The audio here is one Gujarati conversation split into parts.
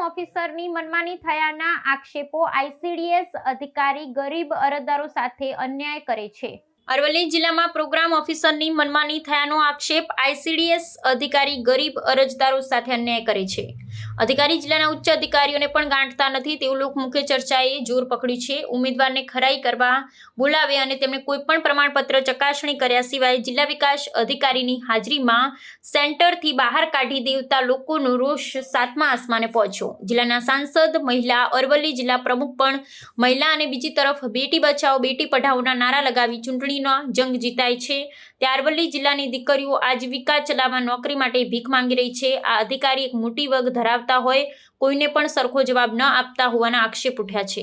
ઓફિસરની મનમાની થયાના આક્ષેપો આઈસીડીએસ અધિકારી ગરીબ અરજદારો સાથે અન્યાય કરે છે. અરવલ્લી જિલ્લામાં પ્રોગ્રામ ઓફિસરની મનમાની થયાનો આક્ષેપ આઈસીડીએસ અધિકારી ગરીબ અરજદારો સાથે અન્યાય કરે છે. અધિકારી જિલ્લાના ઉચ્ચ અધિકારીઓને પણ ગાંઠતા નથી તેવું લોકમુખ્ય ચર્ચાએ જોર પકડ્યું છે. ઉમેદવારને ખરાઈ કરવા બોલાવે અને તેમણે કોઈપણ પ્રમાણપત્ર ચકાસણી કર્યા સિવાય જિલ્લા વિકાસ અધિકારીની હાજરીમાં સેન્ટરથી બહાર કાઢી દેવતા લોકોનો રોષ સાતમા આસમાને પહોંચ્યો. જિલ્લાના સાંસદ, મહિલા, અરવલ્લી જિલ્લા પ્રમુખ પણ મહિલા અને બીજી તરફ બેટી બચાવો, બેટી પઢાઓના નારા લગાવી ચૂંટણીના જંગ જીતાય છે. ત્યાર અરવલ્લી જિલ્લાની દીકરીઓ આજીવિકા ચલાવવા નોકરી માટે ભીખ માંગી રહી છે. આ અધિકારી એક મોટી વર્ગ ધરાવતા હોય કોઈને પણ સરખો જવાબ ન આપતા હોવાના આક્ષેપ ઉઠ્યા છે.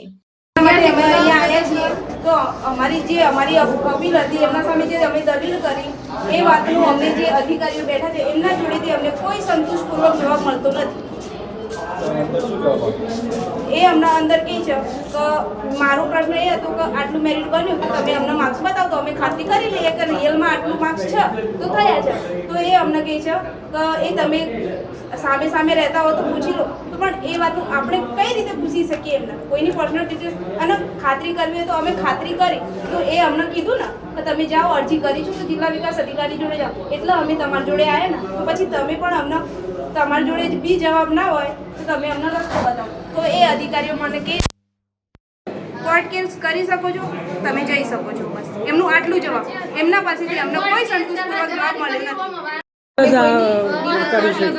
અમે અહીંયા તો અમારી જે અમારી અપીલ હતી એમના સામે જે અમે દલીલ કરી એ વાતનું અમને જે અધિકારીઓ બેઠા છે એમના જોડેથી અમને કોઈ સંતોષપૂર્વક જવાબ મળતો નથી. એ હમણાં અંદર કહે છે કે મારો પ્રશ્ન એ હતો કે આટલું મેરિટ બન્યું તો તમે અમને માર્ક્સ બતાવો તો અમે ખાતરી કરી લઈએ કે રિયલમાં આટલું માર્ક્સ છે તો થયા છે. તો એ અમને કહે છે કે એ તમે સામે સામે રહેતા હો તો પૂછી લો. તો પણ એ વાતનું આપણે કઈ રીતે પૂછી શકીએ એમને? કોઈની પર્સનલ ડિટેલ્સ અને ખાતરી કરવી હોય તો અમે ખાતરી કરી. તો એ અમને કીધું ને કે તમે જાઓ, અરજી કરી છો તો જિલ્લા વિકાસ અધિકારી જોડે જાઓ. એટલે અમે તમારી જોડે આવ્યા ને. તો પછી તમે પણ અમને તમારી જોડે બી જવાબ ના હોય તમે અમને રસ્તો બતાવો. તો એ અધિકારીઓ મને કે કોર્ટ કેસ કરી શકો છો તમે જઈ શકો છો. બસ. એમનું આટલું જવાબ. એમના પાસેથી અમને કોઈ સંતોષપૂર્વક જવાબ મળ્યો નથી.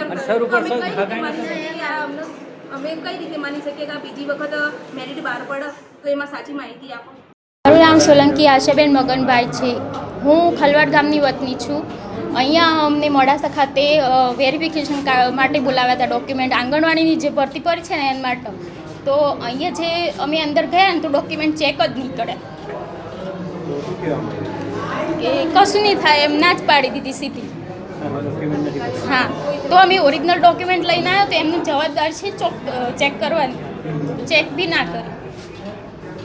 અને સર ઉપર અમે કઈ રીતે માની શકીએ કે આ અમે કઈ રીતે માની શકીએ કે આ બીજી વખત મેરિટ બહાર પડે? તો એમાં સાચી માહિતી આપો. મારું નામ સોલંકી આશાબેન મગનભાઈ છે. હું ખલવાડ ગામની વતની છું. અહીંયા અમને મોડાસા ખાતે વેરિફિકેશન માટે બોલાવ્યા હતા ડોક્યુમેન્ટ આંગણવાડીની જે ભરતી પડી છે ને એના માટે. તો અહીંયા જે અમે અંદર ગયા ને તો ડોક્યુમેન્ટ ચેક જ કરે કે કશું નહીં થાય, એમ ના જ પાડી દીધી સીધી. હા, તો અમે ઓરિજિનલ ડોક્યુમેન્ટ લઈને આવ્યો તો એમનું જવાબદાર છે ચોક ચેક કરવાની. ચેક બી ના કરે.